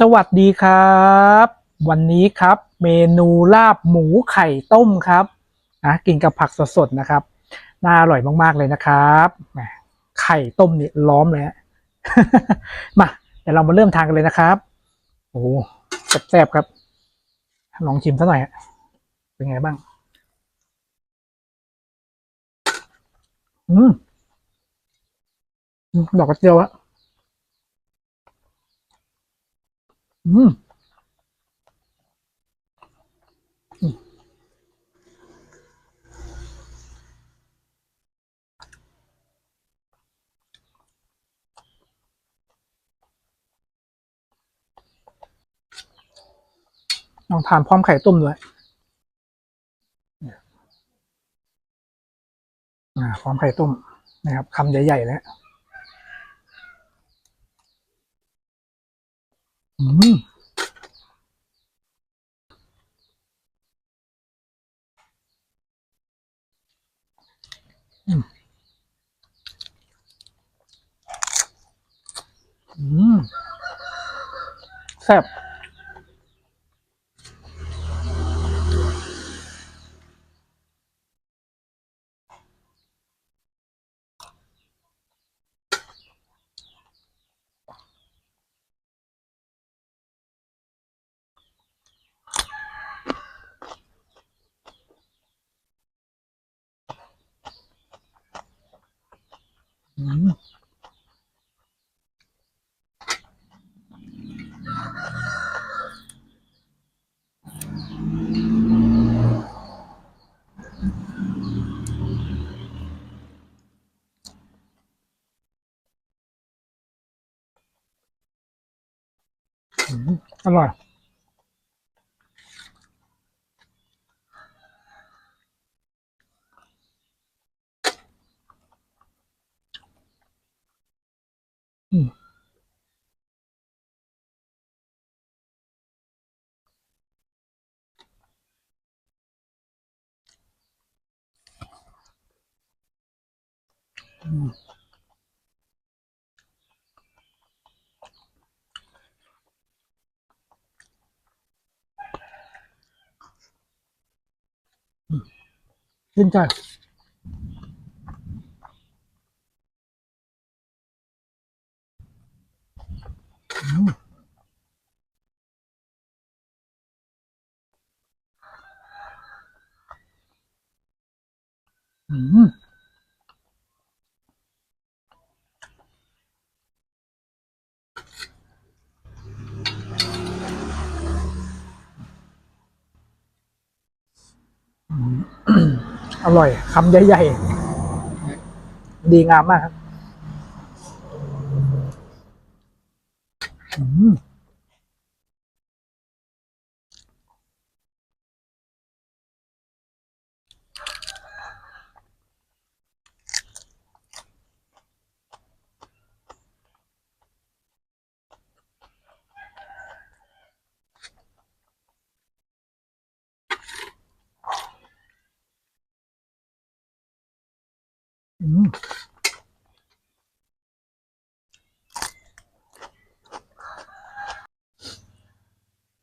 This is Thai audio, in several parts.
สวัสดีครับ วันนี้ครับเมนูลาบหมูไข่ต้มครับนะกินกับผักสดๆนะครับ น่าอร่อยมากๆเลยนะครับไข่ต้มนี่ล้อมเลยฮะมาเดี๋ยวเรามาเริ่มทานกันเลยนะครับโอ้แซ่บๆครับ ลองชิมซะหน่อยเป็นไงบ้างอืมอืมดอกกระเจียวอะ อืมลองทานพร้อมไข่ต้มด้วยพร้อมไข่ต้มนะครับคำใหญ่ๆแล้วอืมอืมอืม แซ่บ อืม อืมอร่อยอืมอืม ชื่นใจอืม อร่อยคำใหญ่ๆ ดีงามมากครับ อืม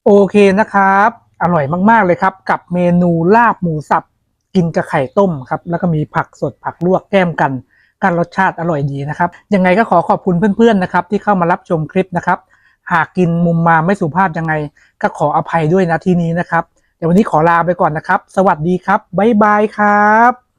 โอเคนะครับ อร่อยมากๆเลยครับ กับเมนูลาบหมูสับ กินกับไข่ต้มครับ แล้วก็มีผักสดผักลวกแก้มกันกันรสชาติอร่อยดีนะครับ ยังไงก็ขอขอบคุณเพื่อนๆนะครับ ที่เข้ามารับชมคลิปนะครับ หากกินมุมมาไม่สุภาพยังไง ก็ขออภัยด้วยนะที่นี้นะครับ เดี๋ยววันนี้ขอลาไปก่อนนะครับ สวัสดีครับบ๊ายบายครับ